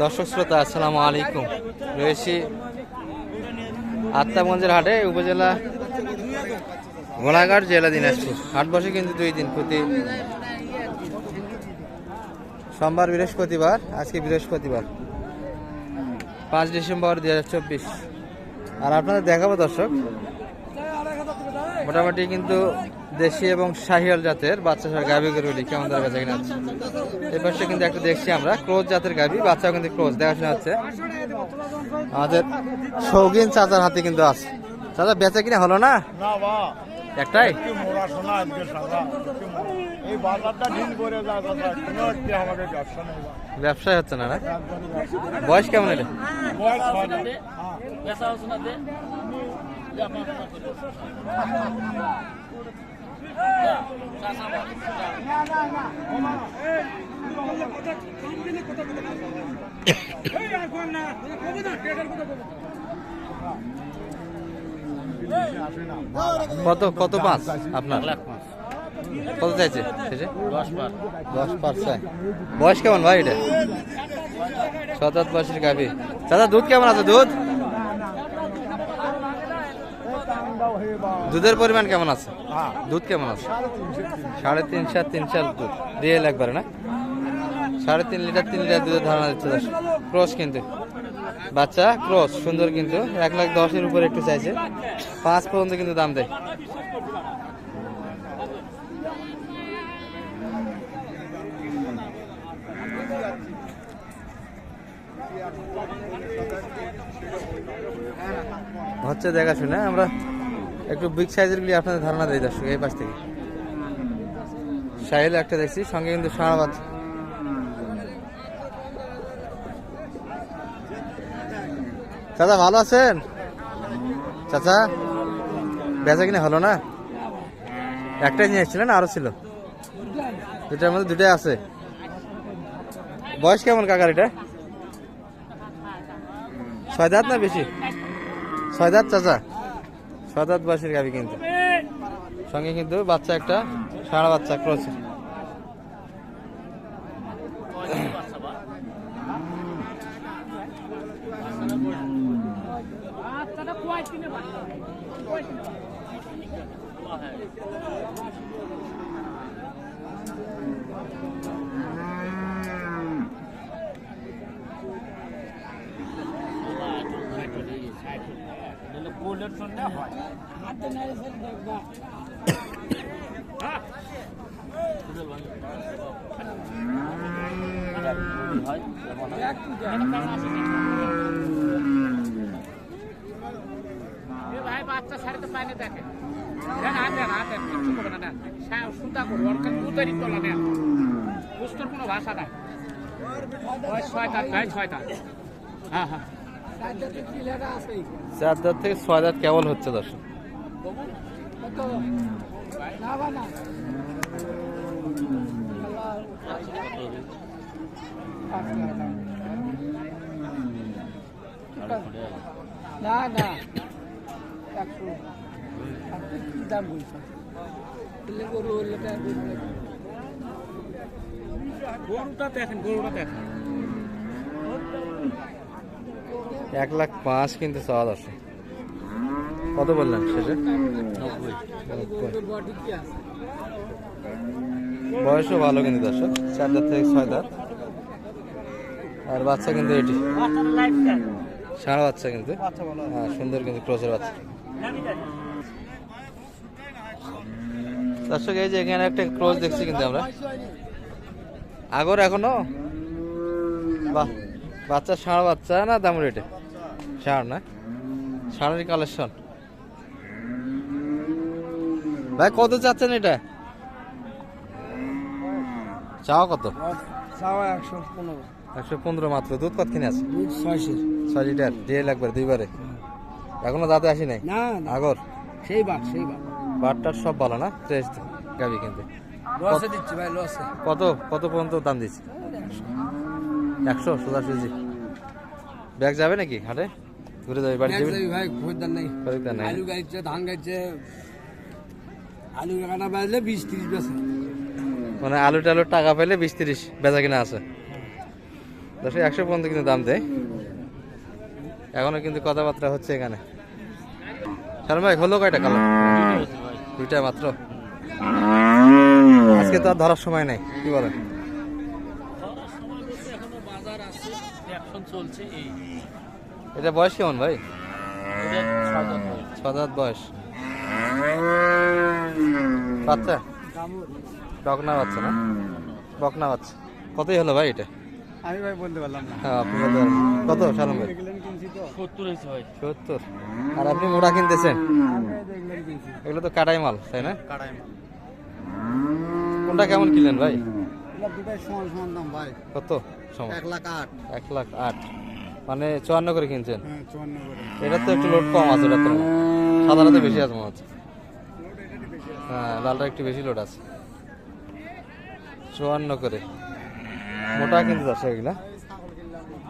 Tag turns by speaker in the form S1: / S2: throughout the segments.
S1: দর্শক শ্রোতা, আসসালামু আলাইকুম। রয়েছি আত্মাগঞ্জের হাটে, উপজেলা গোলাঘাট, জেলা দিনাজপুর। হাট বসে কিন্তু দুই দিন প্রতি সোমবার, বৃহস্পতিবার, আজকে বৃহস্পতিবার, পাঁচ ডিসেম্বর দুই হাজার চব্বিশ। আর আপনাদের দেখাবো দর্শক, মোটামুটি কিন্তু দেশি এবং শাহিয়াল জাতের বাচ্চা সহ গাভি গরুলি কেমন দর বেচা কিনা? হচ্ছে এই পাশে কিন্তু একটা দেখছি আমরা। ক্রোজ জাতের গাভী বাচ্চাও কিন্তু ক্রোজ দেখাশোনা হচ্ছে। আমাদের শৌখিন চাচার হাতে কিন্তু আছে। চাচা বেচা কিনা হলো না?
S2: না
S1: একটাই?
S2: যায়।
S1: ব্যবসায় হচ্ছে না না? বয়স কেমন এটা
S2: বয়স ছয় না।
S1: কত কত পাঁচ আপনার? কত চাইছে দশ পাঁচ চাই। বয়স কেমন ভাই এটা? সাত আট বয়সের গাভি। দাদা দুধ কেমন আছে? দুধ? দুধের পরিমাণ কেমন আছে?
S2: হ্যাঁ।
S1: দুধ কেমন আছে? সাড়ে তিন চার তিন চার দুধ। দিয়ে একবারে না? সাড়ে তিন লিটার তিন লিটার দুধের ধারণা দিচ্ছে দশ ক্রস কিন্তু। বাচ্চা ক্রস সুন্দর কিন্তু। এক লাখ দশের উপরে একটু চাইছে। পাঁচ পর্যন্ত কিন্তু দাম দেয়। হচ্ছে দেখা শুনে আমরা একটু বিগ সাইজের গুলি আপনাদের ধারণা দিই দর্শক, এই পাশ থেকে। সাহিল একটা দেখছি, সঙ্গে কিন্তু সারা বাচ্চা চাচা, ভালো আছেন? চাচা, বেচা কিনা হলো না? একটাই নিয়ে এসেছিলেন আরও ছিল? দুটার মধ্যে দুটাই আছে। বয়স কেমন কাকার এটা? ছয় দাঁত না বেশি? ছয় দাঁত, চাচা? ছয় দাঁত বয়সের গাবি কিন্তু। সঙ্গে কিন্তু বাচ্চা একটা সারা বাচ্চা ক্রস
S3: এ ভাই, বাচ্চা ছাড়ে তো পায়নি দেখে। সুতা করব, ওর তোলা, দেন। বুঝতোর কোনো ভাষা নাই। ছয় তার ছয় হ্যাঁ হ্যাঁ।
S1: চার দাঁত থেকে ছয় দাঁত কেবল হচ্ছে দর্শক
S3: না না একশো। গরুটা দেখেন গরুটা দেখেন
S1: এক লাখ পাঁচ কিন্তু চাওয়া দর্শক কত বললেন শেষে?
S3: আছে
S1: বয়সও ভালো কিন্তু দর্শক, চার দাঁত থেকে ছয় দাঁত। আর বাচ্চা কিন্তু এটি। সারা বাচ্চা কিন্তু। হ্যাঁ সুন্দর কিন্তু ক্রসের বাচ্চা। দর্শক, এই যে এখানে একটা ক্রস দেখছি কিন্তু আমরা। আগর এখনও? বাহ, বাচ্চা ষাঁড় বাচ্চা, না দাম রেটে ষাঁড় না ষাঁড়ের কালেকশন ভাই কত চাচ্ছেন এটা? চাওয়া কত?
S3: চাওয়া একশো পনেরো।
S1: একশো পনেরো মাত্র। দুধ কত কিনে আছে? ছয় লিটার। দিয়ে লাগবে দুইবারে? এখনও দাঁতে আসি নাই? আগর?
S3: সেই বাঘ সেই বাঘ।
S1: বাটটার সব ভালো না? ফ্রেশ গাবি কিন্তু।
S3: ভাই
S1: কত কত পর্যন্ত দাম দিচ্ছে একশো সোজাসুজি ব্যাগ যাবে নাকি হাটে? ঘুরে যাবে বাড়ি যাবে?
S3: ভাই খরিদ্দার নেই।
S1: খরিদ্দার নাই।
S3: আলু গাড়িছে ধান গাড়িছে আলু কাটা বাজলে বিশ ত্রিশ বেছে
S1: মানে আলু টালুর টাকা পেলে বিশ তিরিশ বেচা কিনা আছে। দশ একশো পর্যন্ত কিন্তু দাম দেয়। এখনও কিন্তু কথাবার্তা হচ্ছে এখানে। শালম ভাই হলো কয়টা কালো? দুইটা মাত্র। আজকে তো আর ধরার সময় নাই কি বলেন?
S3: এখনও বাজার আছে এখন চলছে এই।
S1: এটা বয়স কেমন ভাই। ছ দাঁত বয়স। বাচ্চা? বকনা বাচ্চা না? বকনা বাচ্চা। কতই হলো ভাই এটা?
S2: আমি ভাই বলতে পারলাম না।
S1: হ্যাঁ আপনি বলতে পারেন কত ভাই?
S3: সত্তর হয়েছে ভাই।
S1: সত্তর। আর আপনি মোড়া কিনতেছেন? এগুলো তো কাটাই মাল তাই না?
S2: কাটাই মাল।
S1: কোনটা কেমন কিনলেন ভাই?
S2: দুটাই সমান সমান দাম ভাই।
S1: কত?
S2: এক লাখ আট।
S1: এক লাখ আট। মানে চুয়ান্ন করে কিনছেন?
S2: হ্যাঁ
S1: এটা তো একটু লোড কম আছে এটা তো সাধারণত বেশি আছে মনে হচ্ছে। হ্যাঁ লালটা একটু বেশি লোড আছে। চুয়ান্ন করে। মোটা কিন্তু দশ এগুলা?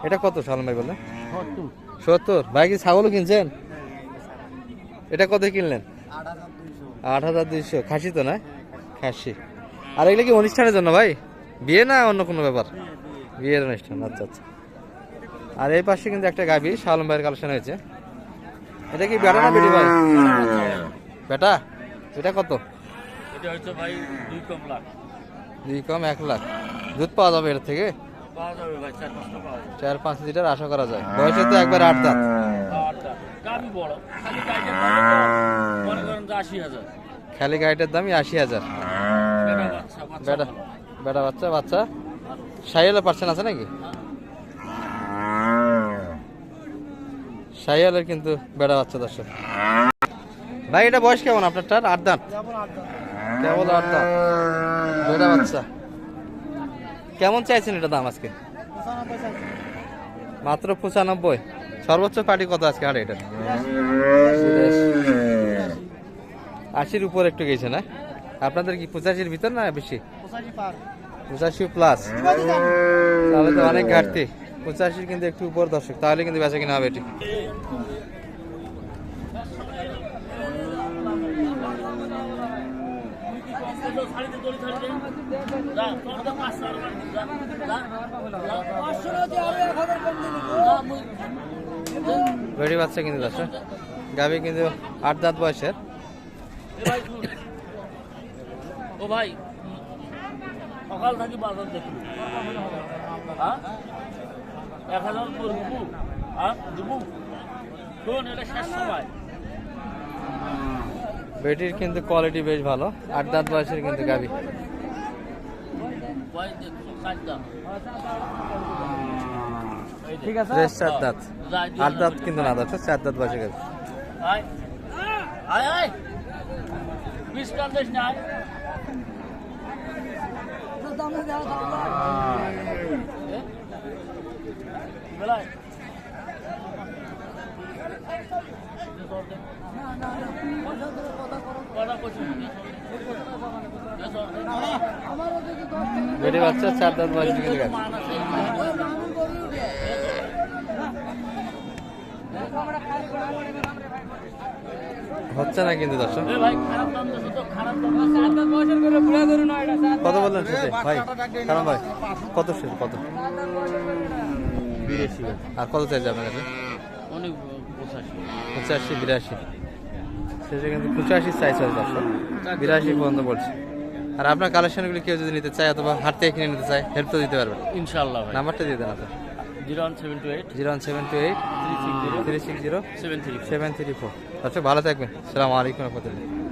S1: এটা কত সালম ভাই বললেন? সত্তর। ভাই কি ছাগলও কিনছেন? এটা কত কিনলেন?
S2: আট হাজার দুইশো।
S1: আট হাজার দুইশো। খাসি তো না? খাসি। আর এগুলো কি অনুষ্ঠানের জন্য ভাই? বিয়ে না অন্য কোনো ব্যাপার? বিয়ের অনুষ্ঠান আচ্ছা আচ্ছা। আর এই পাশে কিন্তু একটা গাবি শালম ভাইয়ের কালেকশন হয়েছে। এটা কি বেটা না বেটি ভাই? বেটা এটা কত?
S3: এটা হচ্ছে ভাই দুই কম লাখ।
S1: দুই কম এক লাখ। দুধ পাওয়া যাবে এর থেকে?
S3: চার
S1: পাঁচ লিটার আশা করা যায়। বয়সে তো একবার আট দাঁত।
S3: খালি
S1: গাড়িটার দামই আশি হাজার।
S3: বেটা
S1: বেটা। বাচ্চা বাচ্চা। সাইয়ালের পার্সেন্ট আছে নাকি? সাইয়ালের কিন্তু বেড়া বাচ্চা দর্শক। ভাই এটা বয়স কেমন আপনারটার? আট দাঁত কেবল আট দাঁত বেড়া বাচ্চা। কেমন চাইছেন এটা দাম আজকে? মাত্র পঁচানব্বই। সর্বোচ্চ পার্টি কত আজকে আর এটা আশির উপর একটু গেছে না? আপনাদের কি পঁচাশির ভিতর না বেশি?
S2: পঁচাশি
S1: প্লাস তাহলে তো অনেক ঘাটতি। পঁচাশির কিন্তু একটু উপর দর্শক, তাহলে কিন্তু বেচা কিনা হবে এটি। বেড়ি বাচ্চা কিন্তু দর্শক গাবি কিন্তু আট দাঁত বয়সের।
S3: ও ভাই, সকাল থাকি বাজার দেখুন। হ্যাঁ? এক হাজার করে দেবো হ্যাঁ দেবো শোন এটা শেষ সময়।
S1: বেটির কিন্তু কোয়ালিটি বেশ ভালো আট দাঁত বয়সের কিন্তু গাবি ঠিক আছে। চার দাঁত। আট দাঁত কিন্তু না দর্শক চার দাঁত বয়সে গাবি
S3: আয়।
S1: বেটি বাচ্চা চার দাঁত কিন্তু গাবি হচ্ছে না কিন্তু দর্শক?
S3: এ ভাই দাম দিছো তো খারাপ দাম। দিছো।
S1: কত বললেন শেষে? ভাই কারণ ভাই কত শেষ কত? আর কত চাইছে আপনার কাছে?
S3: অনেক পঁচাশি।
S1: বিরাশি। শেষে কিন্তু পঁচাশি চাইছে দর্শক। বিরাশি পর্যন্ত বলছে। আর আপনার কালেকশনগুলি কেউ যদি নিতে চায় অথবা হাট থেকে কিনে নিতে চায় হেল্প তো দিতে পারবেন।
S3: ইনশাল্লাহ
S1: নাম্বারটা দিয়ে দেন আপনার
S3: zero one seven two eight.
S1: Zero one seven two eight
S3: three six zero.
S1: Three six zero
S3: seven three
S1: seven three four. আচ্ছা ভালো থাকবেন। সালাম আলাইকুম রহমতুল্লাহ।